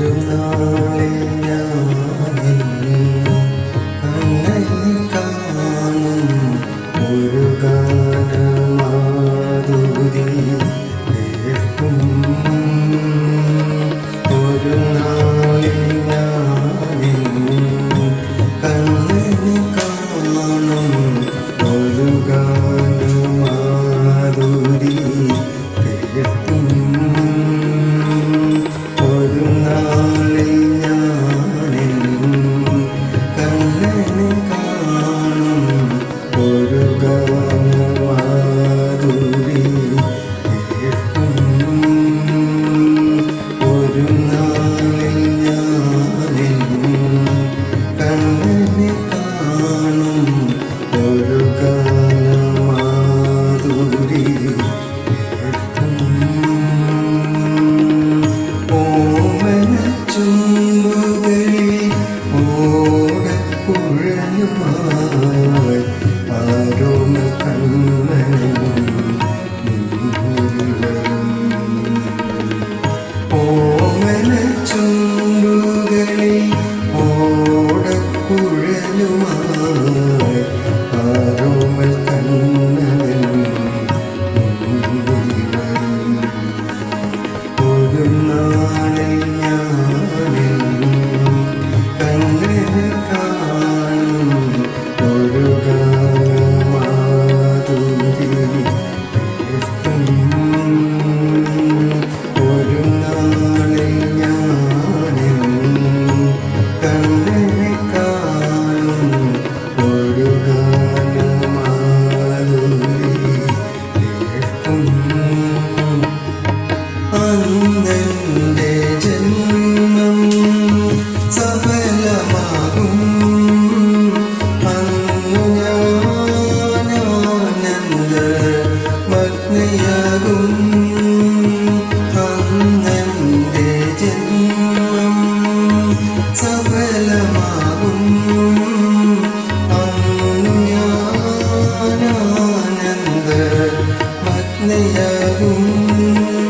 tonight Ooh.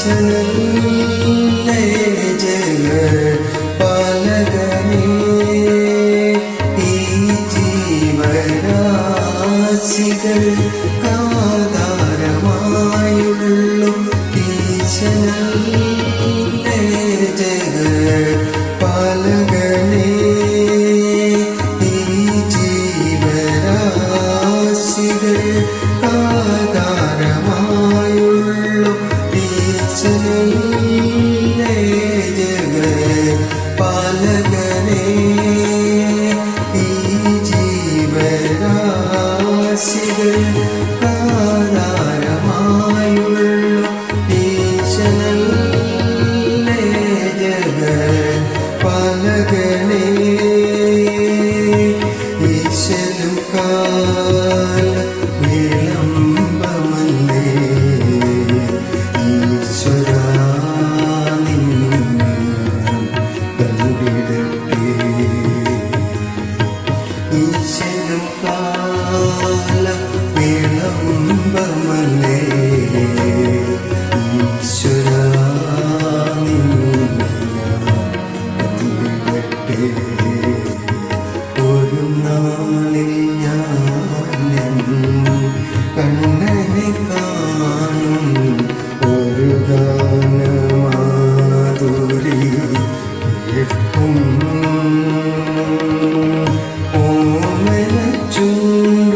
മനസ്സിലെ ജന പാലകനേ ഈ ജീവരാശികൾ കാതാരമായുള്ളു ഈശനല്ലേ ജന പാലകനേ ഈ ജീവരാശികൾ കാതാരമായി again. കാണും ഒരു ഗാനമാധുരി. കേൾക്കും ഓമന ചുണ്ടുകൾ